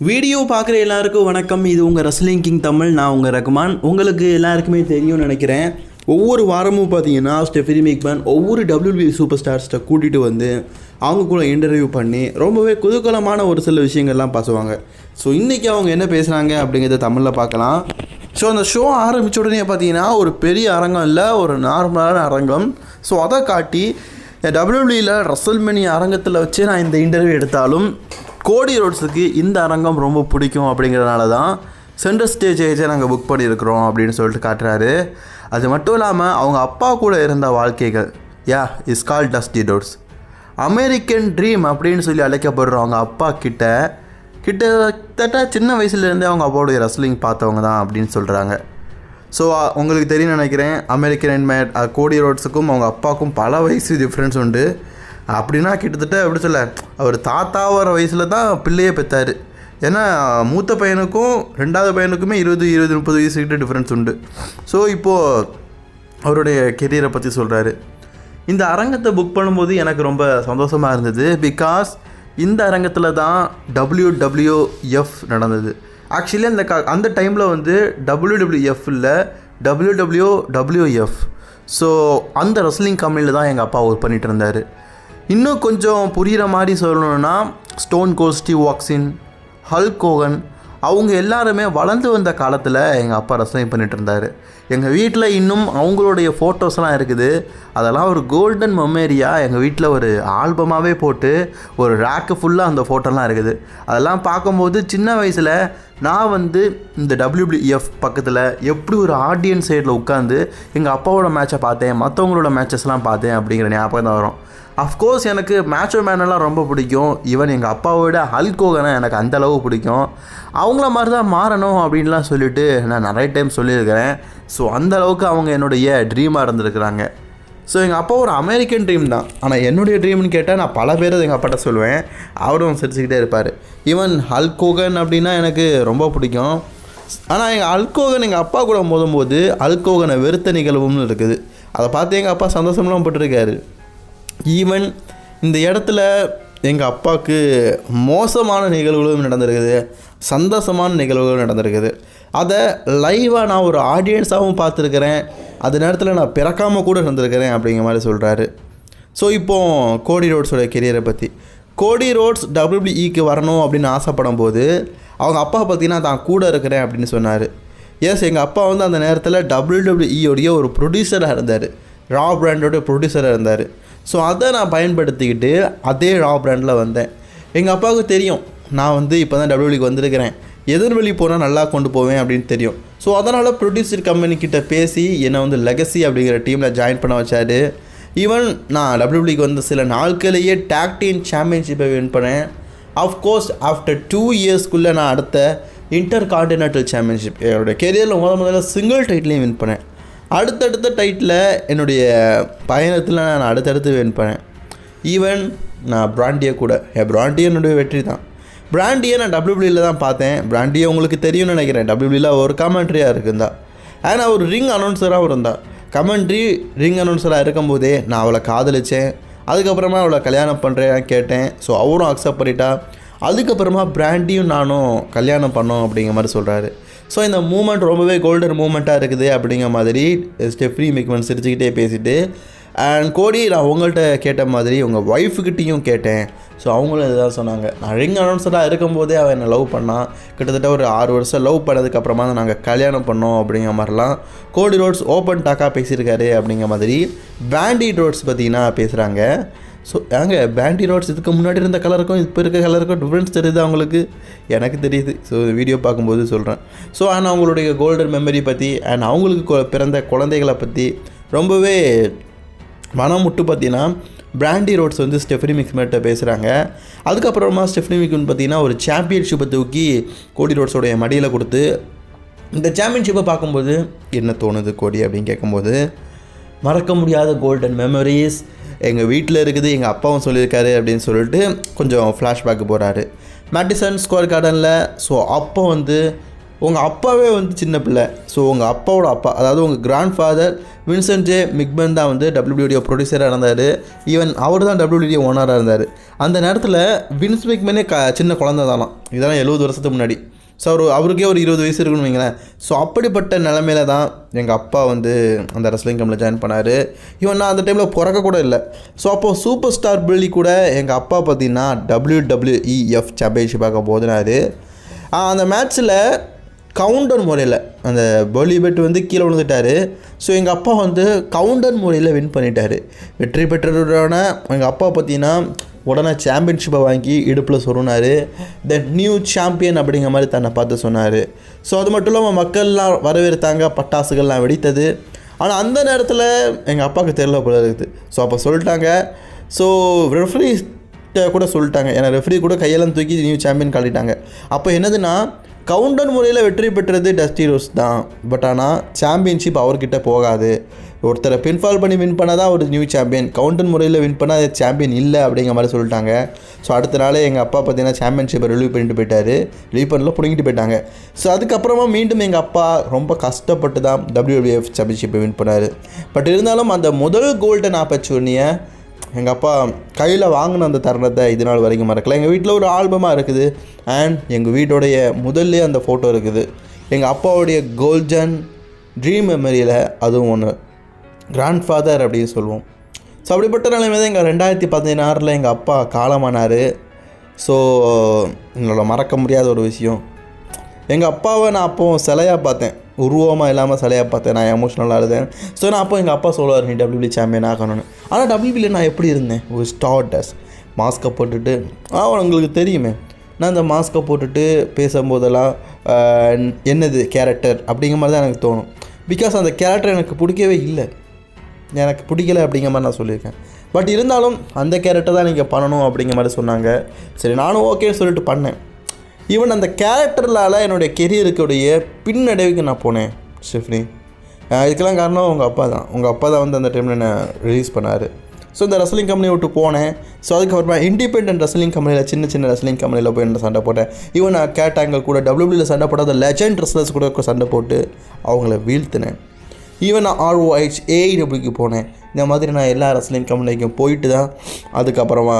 Video பார்க்குற எல்லாருக்கும் வணக்கம். இது உங்கள் ரஸ்லிங் கிங் தமிழ் நான் உங்கள் ரகுமான். உங்களுக்கு எல்லாருக்குமே தெரியும்னு நினைக்கிறேன். ஒவ்வொரு வாரமும் பார்த்தீங்கன்னா ஸ்டெஃபினி மேக்மேன் ஒவ்வொரு டபிள்யூபி சூப்பர் ஸ்டார்ஸ்ட்டை கூட்டிகிட்டு வந்து அவங்க கூட இன்டர்வியூ பண்ணி ரொம்பவே குதூகலமான ஒரு சில விஷயங்கள்லாம் பேசுவாங்க. ஸோ இன்றைக்கி அவங்க என்ன பேசுகிறாங்க அப்படிங்கிறத தமிழில் பார்க்கலாம். ஸோ அந்த ஷோ ஆரம்பித்த உடனே பார்த்தீங்கன்னா ஒரு பெரிய அரங்கம் இல்லை ஒரு நார்மலான அரங்கம். ஸோ அதை காட்டி டபிள்யூபியில் ரசல்மணி அரங்கத்தில் வச்சு நான் இந்த இன்டர்வியூ எடுத்தாலும் கோடி ரோட்ஸுக்கு இந்த அரங்கம் ரொம்ப பிடிக்கும் அப்படிங்கிறனால தான் சென்டர் ஸ்டேஜ் ஏஜை நாங்கள் புக் பண்ணியிருக்கிறோம் அப்படின்னு சொல்லிட்டு காட்டுறாரு. அது மட்டும் இல்லாமல் அவங்க அப்பா கூட இருந்த வாழ்க்கைகள் யா இஸ் கால் டஸ்டி டோர்ஸ் அமெரிக்கன் ட்ரீம் அப்படின்னு சொல்லி அழைக்கப்படுற அவங்க அப்பா கிட்ட கிட்டத்தட்ட சின்ன வயசுலேருந்தே அவங்க அப்பாவுடைய ரெஸ்லிங் பார்த்தவங்க தான் அப்படின்னு சொல்கிறாங்க ஸோ உங்களுக்கு தெரியும் நினைக்கிறேன் அமெரிக்கன் மேட் கோடி ரோட்ஸுக்கும் அவங்க அப்பாவுக்கும் பல வயசு டிஃப்ரென்ஸ் உண்டு. அப்படின்னா கிட்டத்தட்ட எப்படி சொல்ல அவர் தாத்தா வர வயசில் தான் பிள்ளையே பெற்றார் ஏன்னா மூத்த பையனுக்கும் ரெண்டாவது பையனுக்குமே இருபது இருபது முப்பது வயசுக்கிட்ட டிஃப்ரென்ஸ் உண்டு. ஸோ இப்போது அவருடைய கெரியரை பற்றி சொல்கிறாரு இந்த அரங்கத்தை புக் பண்ணும்போது எனக்கு ரொம்ப சந்தோஷமாக இருந்தது. பிகாஸ் இந்த அரங்கத்தில் தான் டபிள்யூடபிள்யூஎஃப் நடந்தது. ஆக்சுவலி அந்த க அந்த டைமில் வந்து டபிள்யூடபிள்யூஎஃப் இல்லை டபிள்யூடபிள்யூ டபிள்யூஎஃப் ஸோ அந்த ரெஸ்லிங் கம்பெனியில் தான் எங்கள் அப்பா ஒர்க் பண்ணிகிட்டு இருந்தார். இன்னும் கொஞ்சம் புரிகிற மாதிரி சொல்லணுன்னா ஸ்டோன் கோஸ்டி வாக்ஸின் ஹல்க் கோகன் அவங்க எல்லாருமே வளர்ந்து வந்த காலத்தில் எங்கள் அப்பா ரசனை பண்ணிகிட்டு இருந்தார். எங்கள் வீட்டில் இன்னும் அவங்களுடைய ஃபோட்டோஸ்லாம் இருக்குது. அதெல்லாம் ஒரு கோல்டன் மெமரியாக எங்கள் வீட்டில் ஒரு ஆல்பமாகவே போட்டு ஒரு ரேக்கு ஃபுல்லாக அந்த ஃபோட்டோலாம் இருக்குது. அதெல்லாம் பார்க்கும்போது சின்ன வயசில் நான் வந்து இந்த டபிள்யூபிஎஃப் பக்கத்தில் எப்படி ஒரு ஆடியன்ஸ் சைடில் உட்காந்து எங்கள் அப்பாவோட மேட்சை பார்த்தேன் மற்றவங்களோட மேட்சஸ்லாம் பார்த்தேன் அப்படிங்கிற ஞாபகம் தான் வரும். அஃப்கோர்ஸ் எனக்கு மேட்சோ மேனெல்லாம் ரொம்ப பிடிக்கும். ஈவன் எங்கள் அப்பாவோட ஹல்கோகனை எனக்கு அந்த அளவு பிடிக்கும். அவங்கள மாதிரி தான் மாறணும் அப்படின்லாம் சொல்லிட்டு நான் நிறைய டைம் சொல்லியிருக்கிறேன். ஸோ அந்தளவுக்கு அவங்க என்னுடைய ட்ரீமாக இருந்திருக்கிறாங்க. ஸோ எங்கள் அப்பா ஒரு அமெரிக்கன் ட்ரீம் தான். ஆனால் என்னுடைய ட்ரீம்னு கேட்டால் நான் பல பேர் எங்கள் அப்பாட்ட சொல்லுவேன். அவரும் சிரிச்சுக்கிட்டே இருப்பார். ஈவன் ஹல்கோகன் அப்படின்னா எனக்கு ரொம்ப பிடிக்கும். ஆனால் எங்கள் அல்கோகன் எங்கள் அப்பா கூட மோதும்போது அல்கோகனை வெறுத்த நிகழ்வும்னு இருக்குது. அதை பார்த்து எங்கள் அப்பா சந்தோஷம்லாம் பட்டிருக்காரு. ஈவன் இந்த இடத்துல எங்கள் அப்பாவுக்கு மோசமான நிகழ்வுகளும் நடந்திருக்குது. சந்தோஷமான நிகழ்வுகளும் நடந்திருக்குது. அதை லைவாக நான் ஒரு ஆடியன்ஸாகவும் பார்த்துருக்குறேன். அது நேரத்தில் நான் பிறக்காமல் கூட இருந்திருக்கிறேன் அப்படிங்கிற மாதிரி சொல்கிறாரு ஸோ இப்போது கோடி ரோட்ஸோட கெரியரை பற்றி கோடி ரோட்ஸ் டபிள்யூபிஇக்கு வரணும் அப்படின்னு ஆசைப்படும் போது அவங்க அப்பா பார்த்தீங்கன்னா தான் கூட இருக்கிறேன் அப்படின்னு சொன்னார். எஸ் எங்கள் அப்பா வந்து அந்த நேரத்தில் டபிள்யூடபிள்யூஇயோடைய ஒரு ப்ரொடியூசராக இருந்தார். ரா பிராண்டோட ப்ரொடியூசராக இருந்தார். ஸோ அதை நான் பயன்படுத்திக்கிட்டு அதே ரா பிராண்டில் வந்தேன். எங்கள் அப்பாவுக்கு தெரியும். நான் வந்து இப்போ தான் டபிள்யூலிக்கு வந்திருக்கிறேன். எதிர்வெளி போனால் நல்லா கொண்டு போவேன் அப்படின்னு தெரியும். ஸோ அதனால் ப்ரொடியூசர் கம்பெனிக்கிட்ட பேசி என்னை வந்து லெகசி அப்படிங்கிற டீமில் ஜாயின் பண்ண வச்சாரு. ஈவன் நான் டபிள்யூபிக்கு வந்த சில நாட்களையே டாக் டீம் சாம்பியன்ஷிப்பை வின் பண்ணேன். அஃப்கோர்ஸ் ஆஃப்டர் டூ இயர்ஸ்க்குள்ளே நான் அடுத்த இன்டர் கான்டினென்டல் சாம்பியன்ஷிப் என்னோடய கெரியரில் முத முதல்ல சிங்கிள் டைட்டிலையும் வின் பண்ணேன். அடுத்தடுத்த டைட்டில் என்னுடைய பயணத்தில் நான் அடுத்தடுத்து வின் பண்ணேன். ஈவன் நான் பிராண்டியை கூட. என் பிராண்டியே என்னுடைய வெற்றி தான். பிராண்டியை நான் டபிள்யூபிளியில் தான் பார்த்தேன். பிராண்டியை உங்களுக்கு தெரியும்னு நினைக்கிறேன். டபிள்யூபிளியில் ஒரு கமெண்ட்ரியாக இருக்குந்தா. ஆனால் ஒரு ரிங் அனௌன்சராகவும் இருந்தா கமெண்ட்ரி ரிங் அனௌன்சராக இருக்கும்போதே நான் அவளை காதலித்தேன் அதுக்கப்புறமா அவளை கல்யாணம் பண்ணுறேன் கேட்டேன். ஸோ அவரும் அக்செப்ட் பண்ணிட்டா. அதுக்கப்புறமா பிராண்டியும் நானும் கல்யாணம் பண்ணோம் அப்படிங்கிற மாதிரி சொல்கிறாரு ஸோ இந்த மூமெண்ட் ரொம்பவே கோல்டன் மூமெண்ட்டாக இருக்குது அப்படிங்கிற மாதிரி ஸ்டெஃப்ரி மிக்மன் சிரிச்சுக்கிட்டே பேசிட்டு அண்ட் கோடி நான் உங்கள்கிட்ட கேட்ட மாதிரி உங்கள் ஒய்ஃபுக்கிட்டேயும் கேட்டேன். ஸோ அவங்களும் இதுதான் சொன்னாங்க. நான் ரிங் அனௌன்ஸராக இருக்கும்போதே அவன் என்னை லவ் பண்ணான் கிட்டத்தட்ட ஒரு ஆறு வருஷம் லவ் பண்ணதுக்கப்புறமா தான் நாங்கள் கல்யாணம் பண்ணோம் அப்படிங்கிற மாதிரிலாம் கோடி ரோட்ஸ் ஓப்பன் டாக்காக பேசியிருக்காரு அப்படிங்கிற மாதிரி பேண்டி ரோட்ஸ் பார்த்தீங்கன்னா பேசுகிறாங்க ஸோ ஏங்க பேண்டி ரோட்ஸ் இதுக்கு முன்னாடி இருந்த கலருக்கும் இப்போ இருக்க கலருக்கும் டிஃப்ரென்ஸ் தெரியுது அவங்களுக்கு எனக்கு தெரியுது. ஸோ வீடியோ பார்க்கும்போது சொல்கிறேன் ஸோ அண்ட் அவங்களுடைய கோல்டன் மெமரி பற்றி அண்ட் அவங்களுக்கு பிறந்த குழந்தைகளை பற்றி ரொம்பவே மனம் முட்டு பார்த்தீங்கன்னா பிராண்டி ரோட்ஸ் வந்து ஸ்டெஃபனி மிக்மேட்ட பேசுகிறாங்க அதுக்கப்புறமா ஸ்டெஃபனி மிக்மன் பார்த்தீங்கன்னா ஒரு சாம்பியன்ஷிப்பை தூக்கி கோடி ரோட்ஸோடைய மடியில் கொடுத்து இந்த சாம்பியன்ஷிப்பை பார்க்கும்போது என்ன தோணுது கோடி அப்படின்னு கேட்கும்போது மறக்க முடியாத கோல்டன் மெமரிஸ் எங்கள் வீட்டில் இருக்குது எங்கள் அப்பாவும் சொல்லியிருக்காரு அப்படின்னு சொல்லிட்டு கொஞ்சம் ஃப்ளாஷ்பேக் போகிறாரு மேட்டிசன் ஸ்கொயர் கார்டனில் ஸோ அப்போ வந்து உங்கள் அப்பாவே வந்து சின்ன பிள்ளை. ஸோ உங்கள் அப்பாவோட அப்பா அதாவது உங்கள் grand father Vincent J McMahon தான் வந்து டபிள்யூடிஓ ப்ரொடியூசராக இருந்தார். ஈவன் அவர் தான் டபிள்யூடிஓ ஓனராக இருந்தார். அந்த நேரத்தில் வின்ஸ் மிக்மனே க சின்ன குழந்தை தானாம். இதெல்லாம் எழுபது வருஷத்துக்கு முன்னாடி. ஸோ அவர் அவருக்கே ஒரு இருபது வயசு இருக்குன்னு வைங்களேன். ஸோ அப்படிப்பட்ட நிலமையில தான் எங்கள் அப்பா வந்து அந்த ரெஸ்லிங் கம்பில் ஜாயின் பண்ணார். இவன் நான் அந்த டைமில் பிறக்க கூட இல்லை. ஸோ அப்போது சூப்பர் ஸ்டார் பில்லி கூட எங்கள் அப்பா பார்த்தீங்கன்னா டபிள்யூ டபிள்யூஇஎஃப் சாம்பியன்ஷிப்பாக போதினார். அந்த மேட்ச்சில் கவுண்டர் முறையில். அந்த பலி பெட் வந்து கீழே விழுந்துட்டார். ஸோ எங்கள் அப்பா வந்து கவுண்டர் முறையில் வின் பண்ணிட்டார். வெற்றி பெற்றதுடான எங்கள் அப்பா பார்த்தீங்கன்னா உடனே சாம்பியன்ஷிப்பை வாங்கி இடுப்பில் சொருனார் த நியூ சாம்பியன் அப்படிங்கிற மாதிரி தன்னை பார்த்து சொன்னார். ஸோ அது மட்டும் இல்லாமல் மக்கள்லாம் வரவேற்றாங்க பட்டாசுகள்லாம் வெடித்தது. ஆனால் அந்த நேரத்தில் எங்கள் அப்பாவுக்கு தெரியல போல இருக்குது. ஸோ அப்போ சொல்லிட்டாங்க. ஸோ ரெஃப்ரி கூட சொல்லிட்டாங்க. ஏன்னா ரெஃப்ரி கூட கையெல்லாம் தூக்கி நியூ சாம்பியன் காட்டிட்டாங்க. அப்போ என்னதுன்னா கவுண்டர் முறையில் வெற்றி பெற்றது டஸ்டி ரோஸ் தான். பட் ஆனால் சாம்பியன்ஷிப் அவர்கிட்ட போகாது. ஒருத்தரை பின்ஃபால் பண்ணி வின் பண்ணால் தான் ஒரு நியூ சாம்பியன் கவுண்டர் முறையில் வின் பண்ணால் அது சாம்பியன் இல்லை அப்படிங்கிற மாதிரி சொல்லிட்டாங்க. ஸோ அடுத்த நாளே எங்கள் அப்பா பார்த்தீங்கன்னா சாம்பியன்ஷிப்பை ரிலீவ் பண்ணிட்டு போயிட்டாரு. ரிலீவ் பண்ணல பிடுங்கிட்டு போயிட்டாங்க. ஸோ அதுக்கப்புறமா மீண்டும் எங்கள் அப்பா ரொம்ப கஷ்டப்பட்டு தான் டபிள்யூடபிள்யூஎஃப் சாம்பியன்ஷிப்பை வின் பண்ணார். பட் இருந்தாலும் அந்த முதல் கோல்டன் ஆப்பர்ச்சுனியை எங்கள் அப்பா கையில் வாங்கின அந்த தருணத்தை இது நாள் வரைக்கும் மறக்கல. எங்கள் வீட்டில் ஒரு ஆல்பமாக இருக்குது. அண்ட் எங்கள் வீட்டோடைய முதல்ல அந்த ஃபோட்டோ இருக்குது. எங்கள் அப்பாவுடைய கோல்டன் ட்ரீம் மெமரியில் அதுவும் ஒன்று கிராண்ட் ஃபாதர் அப்படின்னு சொல்லுவோம். ஸோ அப்படிப்பட்ட நிலைமை தான் எங்கள் ரெண்டாயிரத்தி பதினாறில் எங்கள் அப்பா காலமானார். ஸோ எங்களோட மறக்க முடியாத ஒரு விஷயம். எங்கள் அப்பாவை நான் அப்போது சிலையாக பார்த்தேன். உருவமாக இல்லாமல் சிலையாக பார்த்தேன். நான் எமோஷனலாக இருந்தேன் ஸோ நான் அப்போ எங்கள் அப்பா சொல்லுவார் நீ டபிள்யூபி சாம்பியன் ஆகணும்னு. ஆனால் டபிள்யூபியில் நான் எப்படி இருந்தேன்? ஒரு ஸ்டார்டஸ் மாஸ்க்கை போட்டுட்டு ஆ உங்களுக்கு தெரியுமே. நான் அந்த மாஸ்க்கை போட்டுட்டு பேசும்போதெல்லாம் என்னது கேரக்டர் அப்படிங்கிற மாதிரி தான் எனக்கு தோணும். பிகாஸ் அந்த கேரக்டர் எனக்கு பிடிக்கவே இல்லை. எனக்கு பிடிக்கல அப்படிங்கிற மாதிரி நான் சொல்லியிருக்கேன். பட் இருந்தாலும் அந்த கேரக்டர் தான் நீங்கள் பண்ணணும் அப்படிங்கிற மாதிரி சொன்னாங்க. சரி நானும் ஓகேன்னு சொல்லிட்டு பண்ணேன். ஈவன் அந்த கேரக்டர்லால் என்னுடைய கெரியருக்குடைய பின்னடைவுக்கு நான் போனேன் ஷிஃப்னி இதுக்கெல்லாம் காரணம் உங்கள் அப்பா தான். உங்கள் அப்பா தான் வந்து அந்த டைமில் என்னை ரிலீஸ் பண்ணார். ஸோ இந்த ரெஸ்லிங் கம்பெனி விட்டு போனேன். ஸோ அதுக்கப்புறமா இண்டிபெண்டன்ட் ரெஸ்லிங் கம்பெனியில் சின்ன சின்ன ரெஸ்லிங் கம்பெனியில் போய் நான் சண்டை போட்டேன். ஈவன் நான் கேட்டாங்கள் கூட டபிள்யூபியில் சண்டை போடாத லெஜண்ட் ரெஸ்லர்ஸ் கூட சண்டை போட்டு அவங்கள வீழ்த்தினேன். ஈவன் நான் ஆர்ஓஹெச் ஏஐடபிள்யூக்கு போனேன். இந்த மாதிரி நான் எல்லா ரெஸ்லிங் கம்பெனிக்கும் போயிட்டு தான் அதுக்கப்புறமா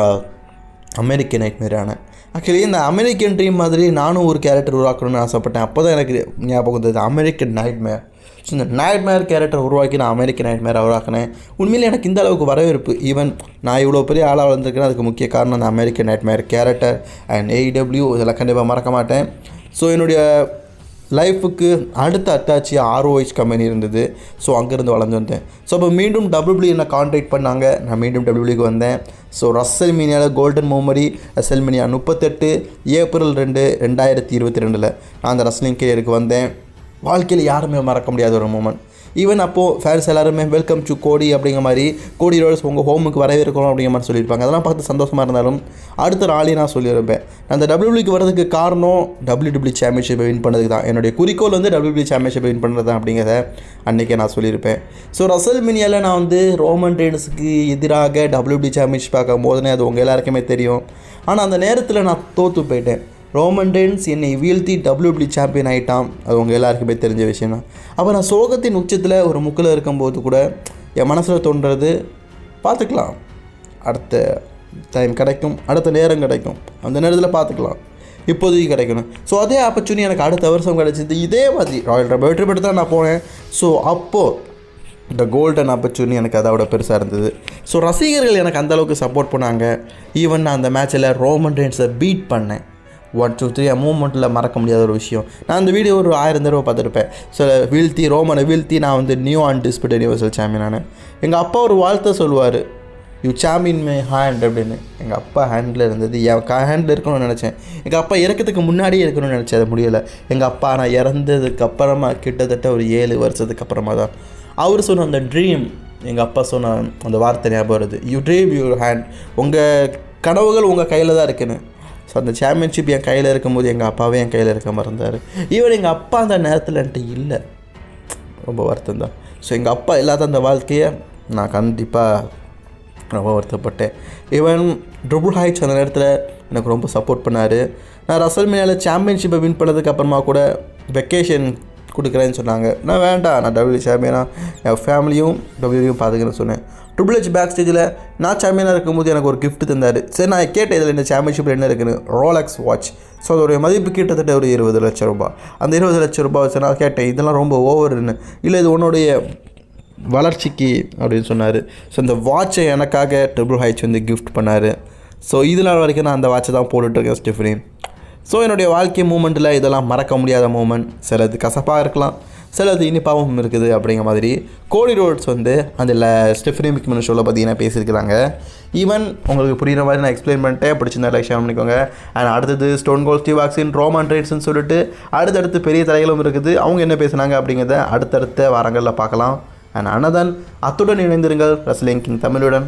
அமெரிக்க நைட் மாரி ஆனேன். ஆக்சுவலி இந்த அமெரிக்கன் ட்ரீம் மாதிரி நானும் ஒரு கேரக்டர் உருவாக்கணும்னு ஆசைப்பட்டேன். அப்போ தான் எனக்கு ஞாபகம் வந்தது அமெரிக்கன் நைட்மேர் ஸோ இந்த நைட்மேர் கேரக்டர் உருவாக்கி நான் அமெரிக்கன் நைட்மேரை உருவாக்கினேன். உண்மையிலே எனக்கு இந்த அளவுக்கு வரவேற்பு. ஈவன் நான் இவ்வளோ பெரிய ஆளாக வளர்ந்துருக்கேன் அதுக்கு முக்கிய காரணம் அந்த American nightmare character and AEW இதெல்லாம் கண்டிப்பாக மறக்க மாட்டேன். ஸோ என்னுடைய லைஃபுக்கு அடுத்த அட்டாச்சி ஆர்ஓஹெச் கம்பெனி இருந்தது. ஸோ அங்கேருந்து வளர்ந்து வந்தேன். ஸோ அப்போ மீண்டும் டபிள்யூபிள்யூ என்னை காண்டாக்ட் பண்ணாங்க. நான் மீண்டும் டபிள்யூபிள்யூக்கு வந்தேன். ஸோ ரசல் மீனியாவில் கோல்டன் மோமரி ரசல் மீனியா முப்பத்தெட்டு ஏப்ரல் ரெண்டு ரெண்டாயிரத்தி இருபத்தி ரெண்டில் நான் அந்த ரஸ்லிங் கேரியருக்கு வந்தேன். வாழ்க்கையில் யாருமே மறக்க முடியாத ஒரு மூமெண்ட் ஈவன் அப்போது ஃபேன்ஸ் எல்லாருமே வெல்கம் டு கோடி அப்படிங்கிற மாதிரி கோடி ரோல்ஸ் உங்கள் ஹோமுக்கு வரவேற்கிறோம் அப்படிங்கிற மாதிரி சொல்லியிருப்பாங்க. அதெல்லாம் பார்த்து சந்தோஷமாக இருந்தாலும் அடுத்த நாளே நான் சொல்லியிருப்பேன். அந்த டபிள்யூபிள்யூக்கு வரதுக்கு காரணம் டபிள்யூடபிள்யூ சாம்பியன்ஷிப்பை வின் பண்ணதுக்கு தான். என்னுடைய குறிக்கோள் வந்து டபிள்யூபிள்யூ சாம்பியன்ஷிப்பை வின் பண்ணுறது தான் அப்படிங்கிறத அன்றைக்கே நான் சொல்லியிருப்பேன். ஸோ ரசல் மினியாவில் நான் வந்து ரோமன் ரெயின்ஸுக்கு எதிராக டபிள்யூபிள்யூ சாம்பியன்ஷிப் பார்க்கும் போதுனே அது உங்கள் எல்லாருக்குமே தெரியும். ஆனால் அந்த நேரத்தில் நான் தோற்று போயிட்டேன். ரோமன் ரெயின்ஸ் என்னை வீழ்த்தி டபிள்யூபிள்யூ சாம்பியன் ஆகிட்டான் அது உங்கள் எல்லாருக்குமே தெரிஞ்ச விஷயம் தான். அப்போ நான் சோகத்தின் உச்சத்தில் ஒரு முக்கில் இருக்கும்போது கூட என் மனசில் தோன்றது பார்த்துக்கலாம். அடுத்த டைம் கிடைக்கும் அடுத்த நேரம் கிடைக்கும். அந்த நேரத்தில் பார்த்துக்கலாம். இப்போதைக்கு கிடைக்கணும். ஸோ அதே ஆப்பர்ச்சுனிட்டி எனக்கு அடுத்த வருஷம் கிடைச்சிது. இதே மாதிரி ராயல் ரப வெற்றி பெற்று தான் நான் போனேன். ஸோ அப்போது இந்த கோல்டன் ஆப்பர்ச்சுனிட்டி எனக்கு அதோட பெருசாக இருந்தது. ஸோ ரசிகர்கள் எனக்கு அந்த அளவுக்கு சப்போர்ட் பண்ணாங்க. ஈவன் நான் அந்த மேட்ச்சில் ரோமன் ரெயின்ஸை பீட் பண்ணேன். ஒன் டூ த்ரீ மூமெண்ட்டில் மறக்க முடியாத ஒரு விஷயம். நான் அந்த வீடியோ ஒரு ஆயிரம் தடவை பார்த்துருப்பேன். ஸோ வீழ்த்தி ரோமனை வீழ்த்தி நான் வந்து new undisputed universal champion நான் எங்கள் அப்பா ஒரு வாழ்த்தை சொல்லுவார். யூ சாம்பியன் மை ஹேண்ட் அப்படின்னு எங்கள் அப்பா ஹேண்டில் இருந்தது. என் ஹேண்டில் இருக்கணும்னு நினச்சேன். எங்கள் அப்பா இறக்கிறதுக்கு முன்னாடியே இருக்கணும்னு நினச்சேன். அது முடியலை. எங்கள் அப்பா நான் இறந்ததுக்கு அப்புறமா கிட்டத்தட்ட ஒரு ஏழு வருஷத்துக்கு அப்புறமா தான். அவர் சொன்ன அந்த ட்ரீம் எங்கள் அப்பா சொன்ன அந்த வார்த்தை ஞாபகம் வருது. யூ ட்ரீம் யூர் ஹேண்ட் உங்கள் கனவுகள் உங்கள் கையில் தான் இருக்குன்னு. ஸோ அந்த சாம்பியன்ஷிப் என் கையில் இருக்கும்போது எங்கள் அப்பாவே என் கையில் இருக்க மறந்தார். ஈவன் எங்கள் அப்பா அந்த நேரத்தில் என்கிட்ட இல்லை. ரொம்ப வருத்தம் தான். ஸோ எங்கள் அப்பா இல்லாத அந்த வாழ்க்கையை நான் கண்டிப்பாக ரொம்ப வருத்தப்பட்டேன் ஈவன் ட்ரிபிள் ஹைட்ஸ் அந்த நேரத்தில் எனக்கு ரொம்ப சப்போர்ட் பண்ணார். நான் ரசல் மீனியாவில் சாம்பியன்ஷிப்பை வின் பண்ணதுக்கு அப்புறமா கூட வெக்கேஷன் கொடுக்குறேன்னு சொன்னாங்க. நான் வேண்டாம் நான் டபிள்யூ சாம்பியனாக என் ஃபேமிலியும் டபிள்யூயும் பார்த்துக்கிறேன்னு சொன்னேன். ட்ரிபிள் ஹெச் பேக் ஸ்டேஜில் நான் சாம்பியனாக இருக்கும்போது எனக்கு ஒரு கிஃப்ட் தந்தார். சரி நான் கேட்டேன் இதில் இந்த சாம்பியன்ஷிப்பில் என்ன இருக்குன்னு ரோலக்ஸ் வாட்ச் ஸோ அதோடைய மதிப்பு கிட்டத்தட்ட ஒரு இருபது லட்சம் ரூபாய். அந்த இருபது லட்சம் ரூபாய் வச்சு நான் கேட்டேன் இதெல்லாம் ரொம்ப ஓவர்னு இல்லை இது உன்னுடைய வளர்ச்சிக்கு அப்படின்னு சொன்னார். ஸோ இந்த வாட்சை எனக்காக ட்ரிபிள் ஹைச் வந்து கிஃப்ட் பண்ணார். ஸோ இது நாள் வரைக்கும் நான் அந்த வாட்சை தான் போட்டுட்ருக்கேன் ஸ்டிஃபனி ஸோ என்னுடைய வாழ்க்கை மூமெண்ட்டில் இதெல்லாம் மறக்க முடியாத மூமெண்ட் சிலது கசப்பாக இருக்கலாம் சிலது இனிப்பாகவும் இருக்குது அப்படிங்கிற மாதிரி கோடி ரோட்ஸ் வந்து அதில் ஸ்டெஃபனி மிக்மன் ஷோவில் பார்த்தீங்கன்னா பேசியிருக்கிறாங்க. ஈவன் உங்களுக்கு புரிகிற மாதிரி நான் எக்ஸ்பிளைன் பண்ணிட்டேன். பிடிச்சிருந்தா லைக் ஷேர் பண்ணிக்கோங்க. அண்ட் அடுத்தது ஸ்டோன் கோல் ஸ்டீவ் வாக்சின் ரோமான் ட்ரேட்ஸ்னு சொல்லிட்டு அடுத்தடுத்து பெரிய தலைகளும் இருக்குது. அவங்க என்ன பேசுனாங்க அப்படிங்கிறத அடுத்தடுத்த வாரங்களில் பார்க்கலாம். அண்ட் அனதன் அத்துடன் இணைந்திருங்கள் ரஸ்லிங் கிங் தமிழுடன்.